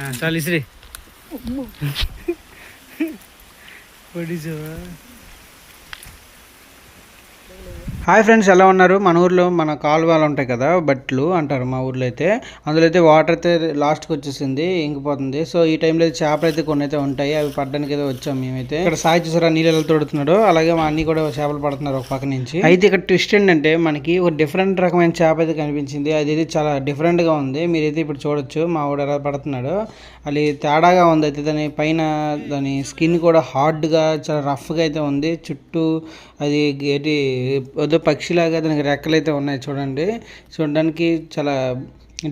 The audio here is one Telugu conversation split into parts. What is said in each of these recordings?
40 deh. Oh, Bodi jawa. Hi friends ఎలా ఉన్నారు? మన ఊర్లో మన కాలువలు ఉంటాయి కదా బట్లు అంటారు మా ఊర్లో అయితే. అందులో అయితే వాటర్ అయితే లాస్ట్కి వచ్చేసింది ఇంకిపోతుంది. సో ఈ టైంలో అయితే చేపలు అయితే కొన్ని అయితే ఉంటాయి అవి పడడానికి అయితే వచ్చాం మేమైతే. ఇక్కడ సాయి చూసారా నీళ్ళు తోడుతున్నాడు? అలాగే మా అన్ని కూడా చేపలు పడుతున్నారు ఒక పక్క నుంచి. అయితే ఇక్కడ ట్విస్ట్ ఏంటంటే మనకి ఒక డిఫరెంట్ రకమైన చేప అయితే కనిపించింది. అది అయితే చాలా డిఫరెంట్గా ఉంది. మీరైతే ఇప్పుడు చూడొచ్చు మా ఊడ ఎలా పడుతున్నాడు. అది తేడాగా ఉంది అయితే దాని పైన దాని స్కిన్ కూడా హార్డ్గా చాలా రఫ్గా అయితే ఉంది. చుట్టూ అది ఏంటి ఏదో పక్షిలాగా దానికి రెక్కలు అయితే ఉన్నాయి చూడండి. చూడడానికి చాలా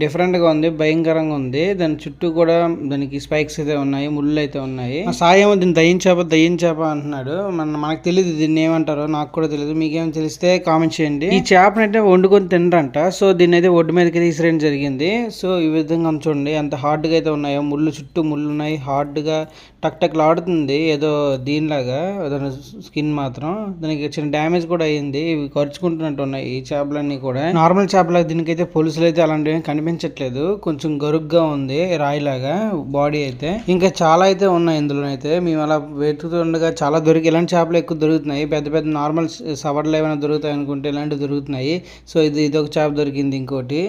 డిఫరెంట్గా ఉంది భయంకరంగా ఉంది. దాని చుట్టూ కూడా దానికి స్పైక్స్ అయితే ఉన్నాయి ముళ్ళు అయితే ఉన్నాయి. సాయం దీన్ని దయ్యం చేప దయ్యం చేప అంటున్నాడు. మన మనకు తెలియదు దీన్ని ఏమంటారో నాకు కూడా తెలియదు మీకేం తెలిస్తే కామెంట్ చేయండి. ఈ చేపను అయితే వండుకొని తినరంట. సో దీన్ని అయితే ఒడ్డు మీదకి తీసిరేయడం జరిగింది. సో ఈ విధంగా చూడండి ఎంత హార్డ్గా అయితే ఉన్నాయో ముళ్ళు చుట్టూ ముళ్ళు ఉన్నాయి. హార్డ్గా టక్ టక్ లాడుతుంది ఏదో దీనిలాగా దాని స్కిన్ మాత్రం. దానికి చిన్న డ్యామేజ్ కూడా అయ్యింది. ఇవి ఖర్చుకుంటున్నట్టు ఉన్నాయి ఈ చేపలన్నీ కూడా. నార్మల్ చేపల దీనికైతే పొలుసులు అయితే అలాంటివి కనిపించట్లేదు. కొంచెం గరుగ్గా ఉంది రాయిలాగా బాడీ అయితే. ఇంకా చాలా అయితే ఉన్నాయి ఇందులో అయితే మేము అలా వెతుకుతుండగా చాలా దొరికి ఇలాంటి చేపలు ఎక్కువ దొరుకుతున్నాయి. పెద్ద పెద్ద నార్మల్ సవర్లు ఏమైనా దొరుకుతాయి అనుకుంటే ఇలాంటివి దొరుకుతున్నాయి. సో ఇది ఇది ఒక చేప దొరికింది ఇంకోటి.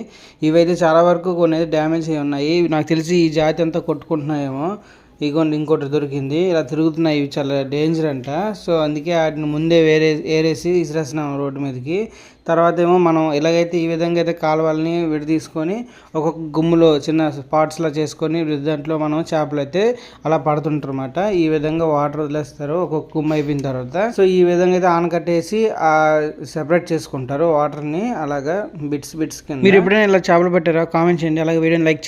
ఇవైతే చాలా వరకు కొన్ని అయితే డ్యామేజ్ అయి ఉన్నాయి. నాకు తెలిసి ఈ జాతి అంతా కొట్టుకుంటున్నాయేమో. ఇగోండి ఇంకోటి దొరికింది. ఇలా తిరుగుతున్నాయి ఇవి చాలా డేంజర్ అంట. సో అందుకే వాటిని ముందే వేరే ఏరేసి ఇసిరేస్తున్నాం రోడ్డు మీదకి. తర్వాత ఏమో మనం ఎలాగైతే ఈ విధంగా అయితే కాలువల్ని విడదీసుకొని ఒక్కొక్క గుమ్ములో చిన్న స్పాట్స్లా చేసుకొని దాంట్లో మనం చేపలు అయితే అలా పడుతుంటారన్నమాట. ఈ విధంగా వాటర్ వదిలేస్తారు ఒక్కొక్క గుమ్మ అయిపోయిన తర్వాత. సో ఈ విధంగా అయితే ఆనకట్టేసి సెపరేట్ చేసుకుంటారు వాటర్ని అలాగా బిట్స్ బిట్స్ కింద. మీరు ఎప్పుడైనా ఇలా చేపలు పెట్టారా? కామెంట్ చేయండి. అలాగే వీడియోని లైక్ చేయండి.